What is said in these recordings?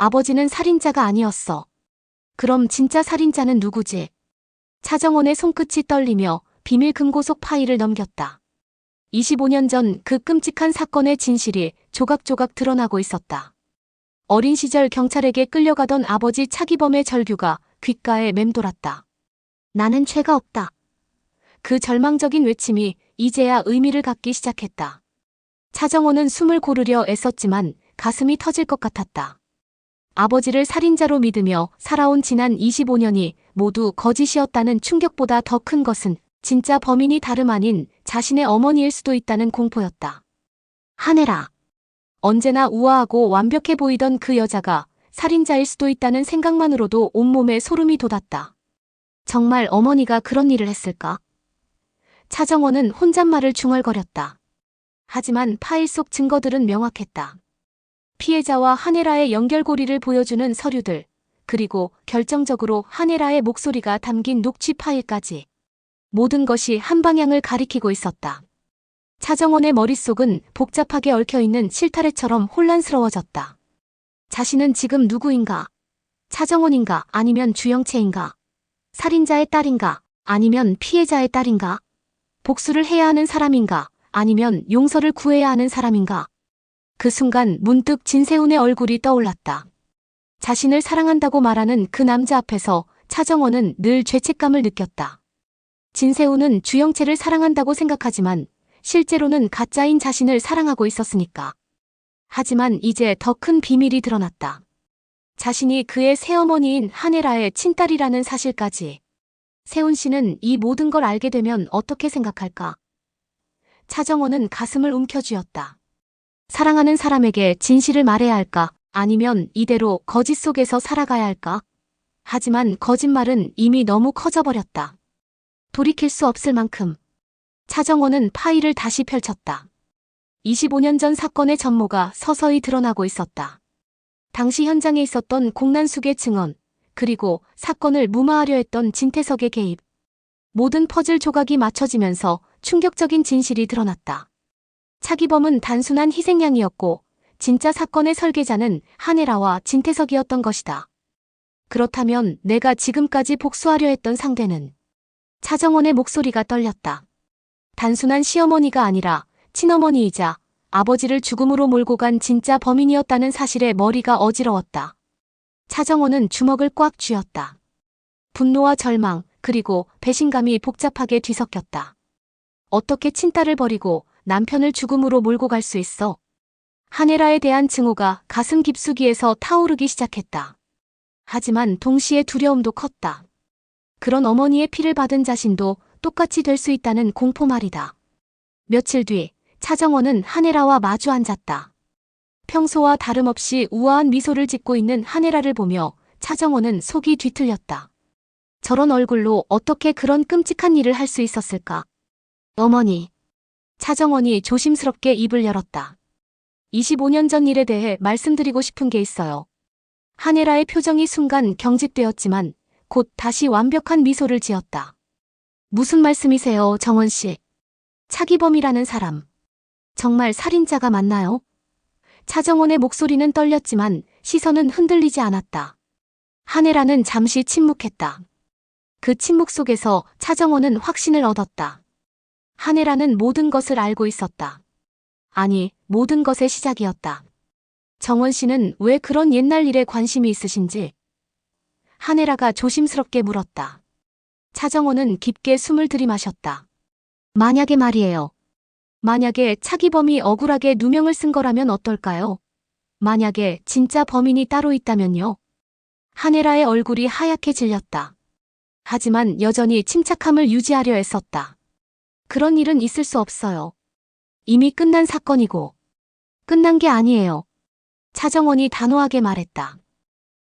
아버지는 살인자가 아니었어. 그럼 진짜 살인자는 누구지? 차정원의 손끝이 떨리며 비밀 금고속 파일을 넘겼다. 25년 전 그 끔찍한 사건의 진실이 조각조각 드러나고 있었다. 어린 시절 경찰에게 끌려가던 아버지 차기범의 절규가 귓가에 맴돌았다. 나는 죄가 없다. 그 절망적인 외침이 이제야 의미를 갖기 시작했다. 차정호는 숨을 고르려 애썼지만 가슴이 터질 것 같았다. 아버지를 살인자로 믿으며 살아온 지난 25년이 모두 거짓이었다는 충격보다 더 큰 것은 진짜 범인이 다름 아닌 자신의 어머니일 수도 있다는 공포였다. 하네라. 언제나 우아하고 완벽해 보이던 그 여자가 살인자일 수도 있다는 생각만으로도 온몸에 소름이 돋았다. 정말 어머니가 그런 일을 했을까? 차정원은 혼잣말을 중얼거렸다. 하지만 파일 속 증거들은 명확했다. 피해자와 하네라의 연결고리를 보여주는 서류들, 그리고 결정적으로 하네라의 목소리가 담긴 녹취 파일까지. 모든 것이 한 방향을 가리키고 있었다. 차정원의 머릿속은 복잡하게 얽혀있는 실타래처럼 혼란스러워졌다. 자신은 지금 누구인가? 차정원인가? 아니면 주영채인가? 살인자의 딸인가? 아니면 피해자의 딸인가? 복수를 해야 하는 사람인가? 아니면 용서를 구해야 하는 사람인가? 그 순간 문득 진세훈의 얼굴이 떠올랐다. 자신을 사랑한다고 말하는 그 남자 앞에서 차정원은 늘 죄책감을 느꼈다. 진세훈은 주영채를 사랑한다고 생각하지만 실제로는 가짜인 자신을 사랑하고 있었으니까. 하지만 이제 더 큰 비밀이 드러났다. 자신이 그의 새어머니인 하네라의 친딸이라는 사실까지. 세훈 씨는 이 모든 걸 알게 되면 어떻게 생각할까? 차정원은 가슴을 움켜쥐었다. 사랑하는 사람에게 진실을 말해야 할까? 아니면 이대로 거짓 속에서 살아가야 할까? 하지만 거짓말은 이미 너무 커져버렸다. 돌이킬 수 없을 만큼. 차정원은 파일을 다시 펼쳤다. 25년 전 사건의 전모가 서서히 드러나고 있었다. 당시 현장에 있었던 공난숙의 증언, 그리고 사건을 무마하려 했던 진태석의 개입. 모든 퍼즐 조각이 맞춰지면서 충격적인 진실이 드러났다. 차기범은 단순한 희생양이었고, 진짜 사건의 설계자는 하네라와 진태석이었던 것이다. 그렇다면 내가 지금까지 복수하려 했던 상대는 차정원의 목소리가 떨렸다. 단순한 시어머니가 아니라 친어머니이자 아버지를 죽음으로 몰고 간 진짜 범인이었다는 사실에 머리가 어지러웠다. 차정원은 주먹을 꽉 쥐었다. 분노와 절망, 그리고 배신감이 복잡하게 뒤섞였다. 어떻게 친딸을 버리고 남편을 죽음으로 몰고 갈 수 있어? 하네라에 대한 증오가 가슴 깊숙이에서 타오르기 시작했다. 하지만 동시에 두려움도 컸다. 그런 어머니의 피를 받은 자신도 똑같이 될 수 있다는 공포 말이다. 며칠 뒤 차정원은 하네라와 마주 앉았다. 평소와 다름없이 우아한 미소를 짓고 있는 하네라를 보며 차정원은 속이 뒤틀렸다. 저런 얼굴로 어떻게 그런 끔찍한 일을 할 수 있었을까? 어머니. 차정원이 조심스럽게 입을 열었다. 25년 전 일에 대해 말씀드리고 싶은 게 있어요. 하네라의 표정이 순간 경직되었지만 곧 다시 완벽한 미소를 지었다. 무슨 말씀이세요, 정원 씨? 차기범이라는 사람. 정말 살인자가 맞나요? 차정원의 목소리는 떨렸지만 시선은 흔들리지 않았다. 하네라는 잠시 침묵했다. 그 침묵 속에서 차정원은 확신을 얻었다. 하네라는 모든 것을 알고 있었다. 아니, 모든 것의 시작이었다. 정원 씨는 왜 그런 옛날 일에 관심이 있으신지 하네라가 조심스럽게 물었다. 차정원은 깊게 숨을 들이마셨다. 만약에 말이에요. 만약에 차기범이 억울하게 누명을 쓴 거라면 어떨까요? 만약에 진짜 범인이 따로 있다면요. 하네라의 얼굴이 하얗게 질렸다. 하지만 여전히 침착함을 유지하려 애썼다. 그런 일은 있을 수 없어요. 이미 끝난 사건이고. 끝난 게 아니에요. 차정원이 단호하게 말했다.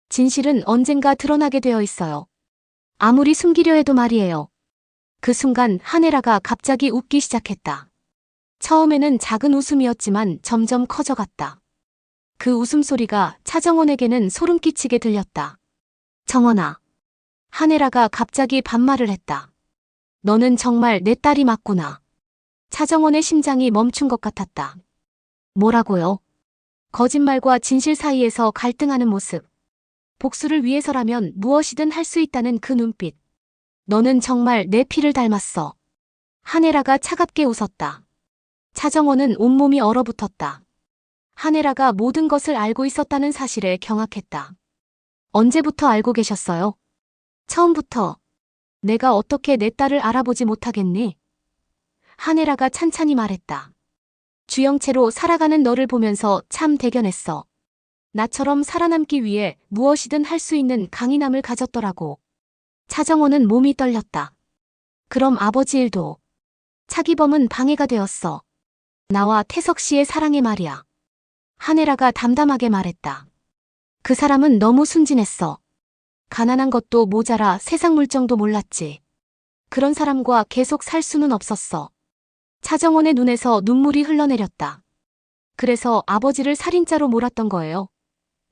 진실은 언젠가 드러나게 되어 있어요. 아무리 숨기려 해도 말이에요. 그 순간 하네라가 갑자기 웃기 시작했다. 처음에는 작은 웃음이었지만 점점 커져갔다. 그 웃음소리가 차정원에게는 소름 끼치게 들렸다. 정원아. 하네라가 갑자기 반말을 했다. 너는 정말 내 딸이 맞구나. 차정원의 심장이 멈춘 것 같았다. 뭐라고요? 거짓말과 진실 사이에서 갈등하는 모습. 복수를 위해서라면 무엇이든 할 수 있다는 그 눈빛. 너는 정말 내 피를 닮았어. 하네라가 차갑게 웃었다. 차정원은 온몸이 얼어붙었다. 하네라가 모든 것을 알고 있었다는 사실에 경악했다. 언제부터 알고 계셨어요? 처음부터. 내가 어떻게 내 딸을 알아보지 못하겠니? 하네라가 찬찬히 말했다. 주영체로 살아가는 너를 보면서 참 대견했어. 나처럼 살아남기 위해 무엇이든 할 수 있는 강인함을 가졌더라고. 차정원은 몸이 떨렸다. 그럼 아버지 일도. 차기범은 방해가 되었어. 나와 태석 씨의 사랑의 말이야. 하네라가 담담하게 말했다. 그 사람은 너무 순진했어. 가난한 것도 모자라 세상 물정도 몰랐지. 그런 사람과 계속 살 수는 없었어. 차정원의 눈에서 눈물이 흘러내렸다. 그래서 아버지를 살인자로 몰았던 거예요.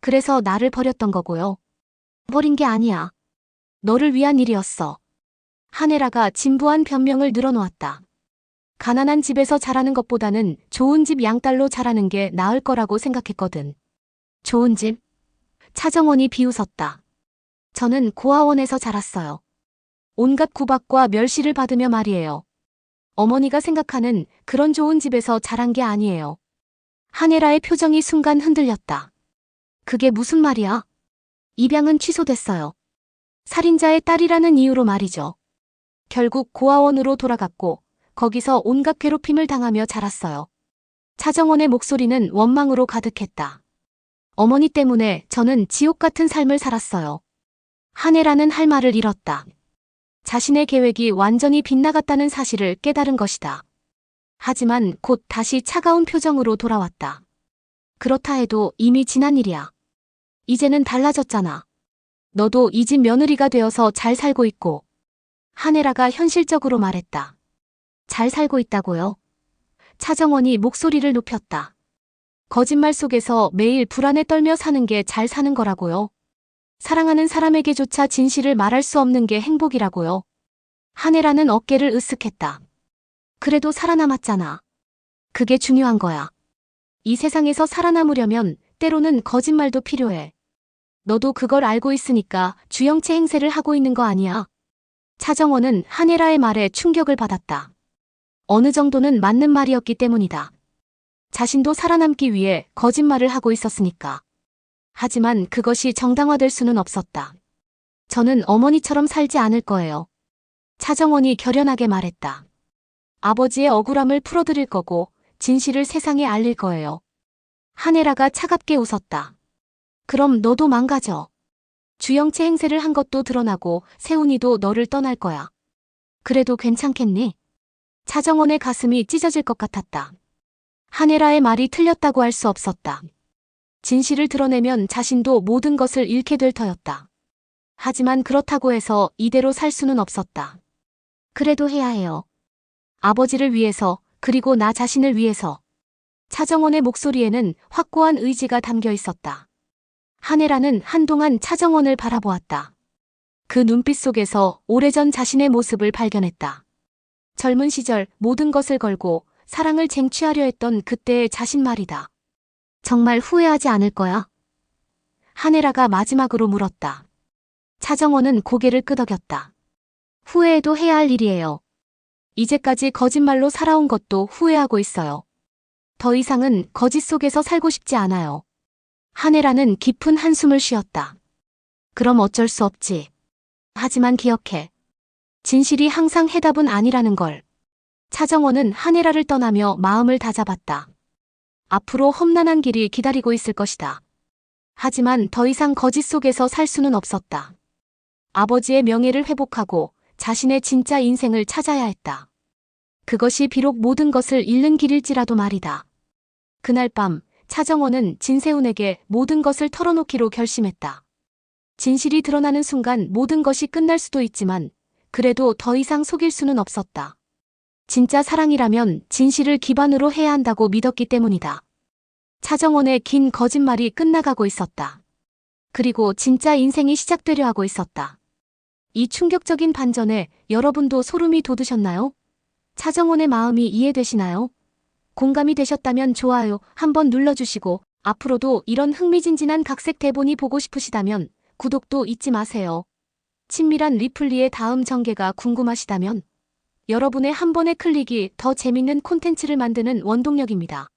그래서 나를 버렸던 거고요. 버린 게 아니야. 너를 위한 일이었어. 하네라가 진부한 변명을 늘어놓았다. 가난한 집에서 자라는 것보다는 좋은 집 양딸로 자라는 게 나을 거라고 생각했거든. 좋은 집? 차정원이 비웃었다. 저는 고아원에서 자랐어요. 온갖 구박과 멸시를 받으며 말이에요. 어머니가 생각하는 그런 좋은 집에서 자란 게 아니에요. 하네라의 표정이 순간 흔들렸다. 그게 무슨 말이야? 입양은 취소됐어요. 살인자의 딸이라는 이유로 말이죠. 결국 고아원으로 돌아갔고 거기서 온갖 괴롭힘을 당하며 자랐어요. 차정원의 목소리는 원망으로 가득했다. 어머니 때문에 저는 지옥 같은 삶을 살았어요. 한해라는 할 말을 잃었다. 자신의 계획이 완전히 빗나갔다는 사실을 깨달은 것이다. 하지만 곧 다시 차가운 표정으로 돌아왔다. 그렇다 해도 이미 지난 일이야. 이제는 달라졌잖아. 너도 이 집 며느리가 되어서 잘 살고 있고. 하네라가 현실적으로 말했다. 잘 살고 있다고요? 차정원이 목소리를 높였다. 거짓말 속에서 매일 불안에 떨며 사는 게 잘 사는 거라고요. 사랑하는 사람에게조차 진실을 말할 수 없는 게 행복이라고요. 하네라는 어깨를 으쓱했다. 그래도 살아남았잖아. 그게 중요한 거야. 이 세상에서 살아남으려면 때로는 거짓말도 필요해. 너도 그걸 알고 있으니까 주영체 행세를 하고 있는 거 아니야. 차정원은 하네라의 말에 충격을 받았다. 어느 정도는 맞는 말이었기 때문이다. 자신도 살아남기 위해 거짓말을 하고 있었으니까. 하지만 그것이 정당화될 수는 없었다. 저는 어머니처럼 살지 않을 거예요. 차정원이 결연하게 말했다. 아버지의 억울함을 풀어드릴 거고 진실을 세상에 알릴 거예요. 하네라가 차갑게 웃었다. 그럼 너도 망가져. 주영체 행세를 한 것도 드러나고 세훈이도 너를 떠날 거야. 그래도 괜찮겠니? 차정원의 가슴이 찢어질 것 같았다. 하네라의 말이 틀렸다고 할 수 없었다. 진실을 드러내면 자신도 모든 것을 잃게 될 터였다. 하지만 그렇다고 해서 이대로 살 수는 없었다. 그래도 해야 해요. 아버지를 위해서, 그리고 나 자신을 위해서. 차정원의 목소리에는 확고한 의지가 담겨 있었다. 하네라는 한동안 차정원을 바라보았다. 그 눈빛 속에서 오래전 자신의 모습을 발견했다. 젊은 시절 모든 것을 걸고 사랑을 쟁취하려 했던 그때의 자신 말이다. 정말 후회하지 않을 거야? 하네라가 마지막으로 물었다. 차정원은 고개를 끄덕였다. 후회해도 해야 할 일이에요. 이제까지 거짓말로 살아온 것도 후회하고 있어요. 더 이상은 거짓 속에서 살고 싶지 않아요. 하네라는 깊은 한숨을 쉬었다. 그럼 어쩔 수 없지. 하지만 기억해. 진실이 항상 해답은 아니라는 걸. 차정원은 하네라를 떠나며 마음을 다잡았다. 앞으로 험난한 길이 기다리고 있을 것이다. 하지만 더 이상 거짓 속에서 살 수는 없었다. 아버지의 명예를 회복하고 자신의 진짜 인생을 찾아야 했다. 그것이 비록 모든 것을 잃는 길일지라도 말이다. 그날 밤 차정원은 진세훈에게 모든 것을 털어놓기로 결심했다. 진실이 드러나는 순간 모든 것이 끝날 수도 있지만 그래도 더 이상 속일 수는 없었다. 진짜 사랑이라면 진실을 기반으로 해야 한다고 믿었기 때문이다. 차정원의 긴 거짓말이 끝나가고 있었다. 그리고 진짜 인생이 시작되려 하고 있었다. 이 충격적인 반전에 여러분도 소름이 돋으셨나요? 차정원의 마음이 이해되시나요? 공감이 되셨다면 좋아요 한번 눌러주시고 앞으로도 이런 흥미진진한 각색 대본이 보고 싶으시다면 구독도 잊지 마세요. 친밀한 리플리의 다음 전개가 궁금하시다면 여러분의 한 번의 클릭이 더 재밌는 콘텐츠를 만드는 원동력입니다.